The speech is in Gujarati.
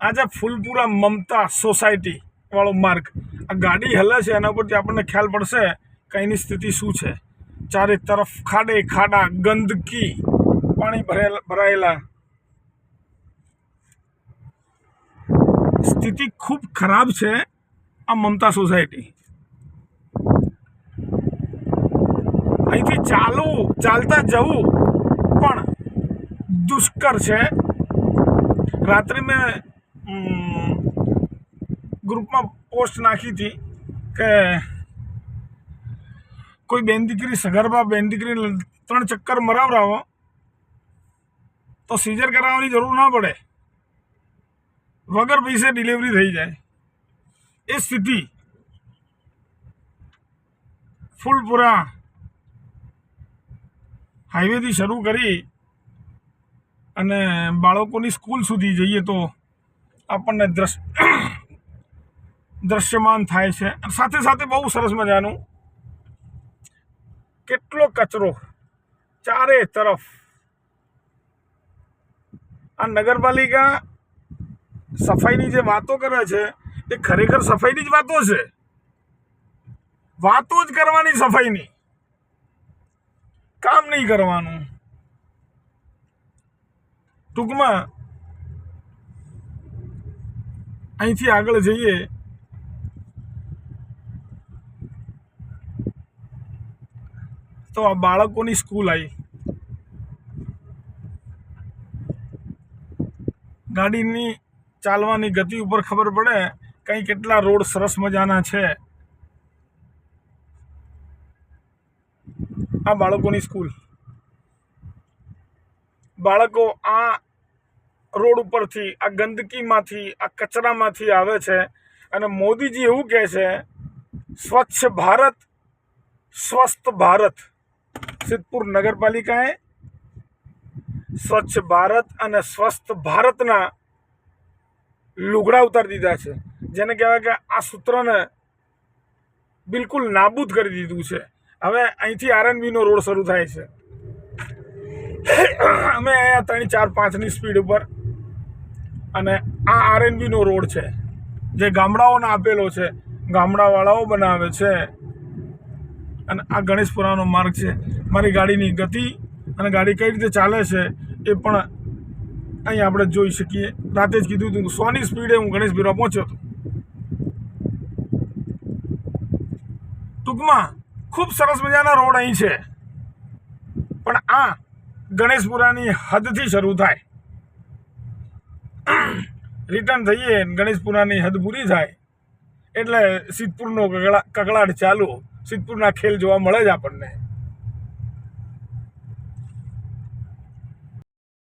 આ છે ફૂલપુરા મમતા સોસાયટી વાળો માર્ગ. આ ગાડી હલે છે, એના પરથી આપણને ખ્યાલ પડશે કે એની સ્થિતિ શું છે. ચારે તરફ ખાડે ખાડા, ગંદકી, પાણી ભરેલા, ભરાયેલા. સ્થિતિ ખૂબ ખરાબ છે આ મમતા સોસાયટી. અહીંથી ચાલવું ચાલતા જવું પણ દુષ્કર છે. રાત્રે મેં ગ્રુપમાં પોસ્ટ નાખી હતી કે કોઈ બેન દીકરી, સગર્ભા બેન દીકરી ત્રણ ચક્કર મરાવરાવો, તો સીઝર કરાવવાની જરૂર ના પડે. વગર પૈસે ડિલિવરી થઈ જાય. એ સ્થિતિ ફૂલપુરા હાઈવેથી શરૂ કરી અને બાળકોની સ્કૂલ સુધી જઈએ તો આપણને દ્રશ, દ્રશ્યમાન થાય છે. સાથે સાથે બહુ સરસ મજાનું કેટલો કચરો ચારે તરફ. આ નગરપાલિકા સફાઈની જે વાતો કરે છે, એ ખરેખર સફાઈની જ વાતો છે? વાતો જ કરવાની સફાઈની. કામ નહીં કરવાનું. ટૂંકમાં અહીંથી આગળ જઈએ. તો આ બાળકોની સ્કૂલ આવી ગાડીની ચાલવાની ગતિ ઉપર ખબર પડે, કઈ કેટલા રોડ સરસ મજાના છે. આ બાળકોની સ્કૂલ બાળકો આ રોડ ઉપરથી, આ ગંદકીમાંથી, આ કચરામાંથી આવે છે. અને મોદીજી એવું કહે છે, સ્વચ્છ ભારત, સ્વસ્થ ભારત. સિદ્ધપુર નગરપાલિકાએ સ્વચ્છ ભારત અને સ્વસ્થ ભારતના લુગડા ઉતારી દીધા છે. જેને કહેવાય કે આ સૂત્રને બિલકુલ નાબૂદ કરી દીધું છે. હવે અહીંથી આરએનબીનો રોડ શરૂ થાય છે. અમે અહીંયા ત્રણ, ચાર, પાંચની સ્પીડ ઉપર અને આ આરએનબીનો રોડ છે. જે ગામડાઓને આપેલો છે, ગામડાવાળાઓ બનાવે છે. અને આ ગણેશપુરાનો માર્ગ છે. મારી ગાડીની ગતિ અને ગાડી કઈ રીતે ચાલે છે એ પણ અહીં આપણે જોઈ શકીએ. રાતે જ કીધું હતું, સોની સ્પીડે હું ગણેશપુરા પહોંચ્યો હતો. ટૂંકમાં, ખૂબ સરસ મજાના રોડ અહીં છે. પણ આ ગણેશપુરાની હદથી શરૂ થાય. રિટર્ન થઈએ ગણેશપુરાની હદ પૂરી થાય. એટલે સિદ્ધપુરનો કગળા કગળાટ ચાલુ. સિદ્ધપુરના ખેલ જોવા મળે જ આપણને.